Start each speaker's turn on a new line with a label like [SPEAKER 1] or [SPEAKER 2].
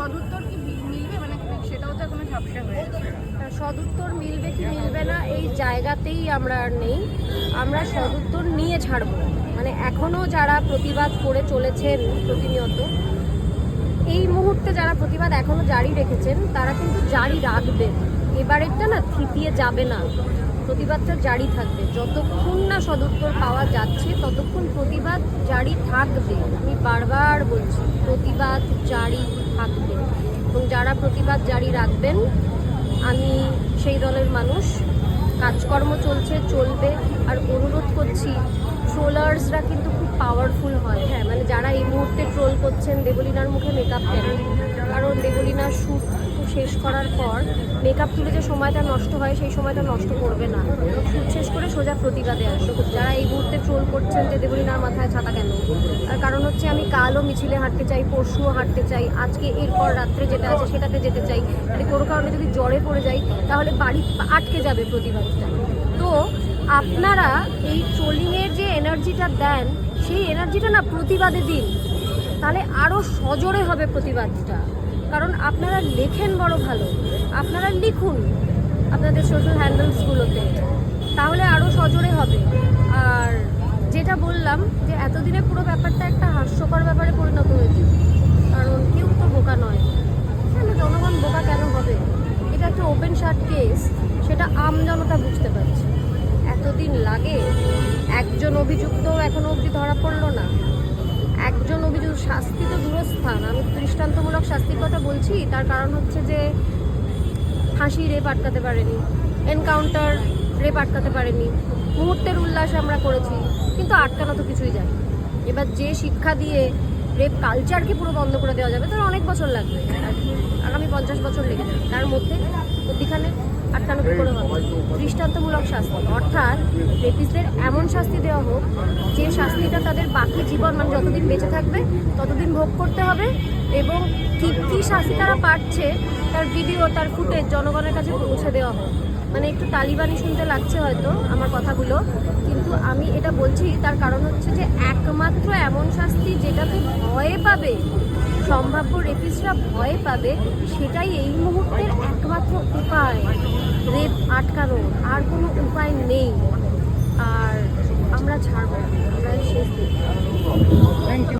[SPEAKER 1] সদুত্তর কি মিলবে? মানে সেটাও তো এখনও ঝাপসা
[SPEAKER 2] সদুত্তর মিলবে কি মিলবে না এই জায়গাতেই আমরা আর নেই। আমরা সদুত্তর নিয়ে ছাড়বো। মানে এখনও যারা প্রতিবাদ করে চলেছেন প্রতিনিয়ত, এই মুহূর্তে যারা প্রতিবাদ এখনও জারি রেখেছেন, তারা কিন্তু জারি রাখবেন। এবারেরটা না থিতিয়ে যাবে না। প্রতিবাদটা জারি থাকবে। যতক্ষণ না সদুত্তর পাওয়া যাচ্ছে, ততক্ষণ প্রতিবাদ জারি থাকবে। আমি বারবার বলছি, প্রতিবাদ জারি থাকবে। এবং যারা প্রতিবাদ জারি রাখবেন, আমি সেই দলের মানুষ। কাজকর্ম চলছে, চলবে। আর অনুরোধ করছি, ট্রোলার্সরা কিন্তু খুব পাওয়ারফুল হয়। হ্যাঁ মানে যারা এই মুহূর্তে ট্রোল করছেন, দেবলিনার মুখে মেকআপ কেন কারণ শেষ করার পর মেকআপ তুলে যে সময়টা নষ্ট হয়, সেই সময়টা নষ্ট করবে না। শ্যুট শেষ করে সোজা প্রতিবাদে আসবে। যারা এই মুহূর্তে ট্রোল করছেন যে দেবলিনার মাথায় ছাতা কেন? তার কারণ হচ্ছে আমি কালও মিছিলে হাঁটতে চাই, পরশুও হাঁটতে চাই, আজকে এরপর রাত্রে যেটা আছে, সেটাতে যেতে চাই। মানে কোনো কারণে যদি জ্বরে পড়ে যাই, তাহলে বাড়ি আটকে যাবে প্রতিবাদটা। তো আপনারা এই ট্রোলিংয়ের যে এনার্জিটা দেন, সেই এনার্জিটা না প্রতিবাদে দিন। তাহলে আরও সজোরে হবে প্রতিবাদটা। কারণ আপনারা লেখেন বড় ভালো। আপনারা লিখুন আপনাদের সোশ্যাল হ্যান্ডেলসগুলোতে তাহলে আরও সজোরে হবে। আর যেটা বললাম যে এতদিনে পুরো ব্যাপারটা একটা হাস্যকর ব্যাপারে পরিণত হয়েছে। কারণ কেউ তো বোকা নয়। কেন জনগণ বোকা কেন হবে? এটা একটা ওপেন শার্ট কেস সেটা আম জনতা বুঝতে পারছে। এতদিন লাগে একজন অভিযুক্ত এখনও অবধি ধরা পড়ল না। শাস্তি তো দূরস্থান। আমি দৃষ্টান্তমূলক শাস্তির কথা বলছি, তার কারণ হচ্ছে যে ফাঁসি রেপ আটকাতে পারেনি এনকাউন্টার রেপ আটকাতে পারেনি, মুহূর্তের উল্লাস আমরা করেছি, কিন্তু আটকানো তো কিছুই যায় এবার যে শিক্ষা দিয়ে রেপ কালচারকে পুরো বন্ধ করে দেওয়া যাবে। তার অনেক বছর লাগবে। আগামী পঞ্চাশ বছর লেগে যাবে। তার মধ্যে মধ্যিখানে আটকানো করে হবে? দৃষ্টান্তমূলক শাস্তি। অর্থাৎ রেপিসদের এমন শাস্তি দেওয়া হোক, যে শাস্তিটা তাদের বাকি জীবন মানে যতদিন বেঁচে থাকবে, ততদিন ভোগ করতে হবে এবং ঠিক কী শাস্তি তারা পাচ্ছে, তার ভিডিও তার ফুটেজ জনগণের কাছে পৌঁছে দেওয়া হোক। মানে একটু তালিবানি শুনতে লাগছে হয়তো আমার কথাগুলো। কিন্তু আমি এটা বলছি, তার কারণ হচ্ছে যে একমাত্র এমন শাস্তি যেটাতে ভয় পাবে, সম্ভাব্য রেপিসরা ভয় পাবে, সেটাই এই মুহূর্তের একমাত্র উপায়। রেপ আটকানোর আর কোনো উপায় নেই। আর আমরা ছাড়বো আমরা শেষ দেখব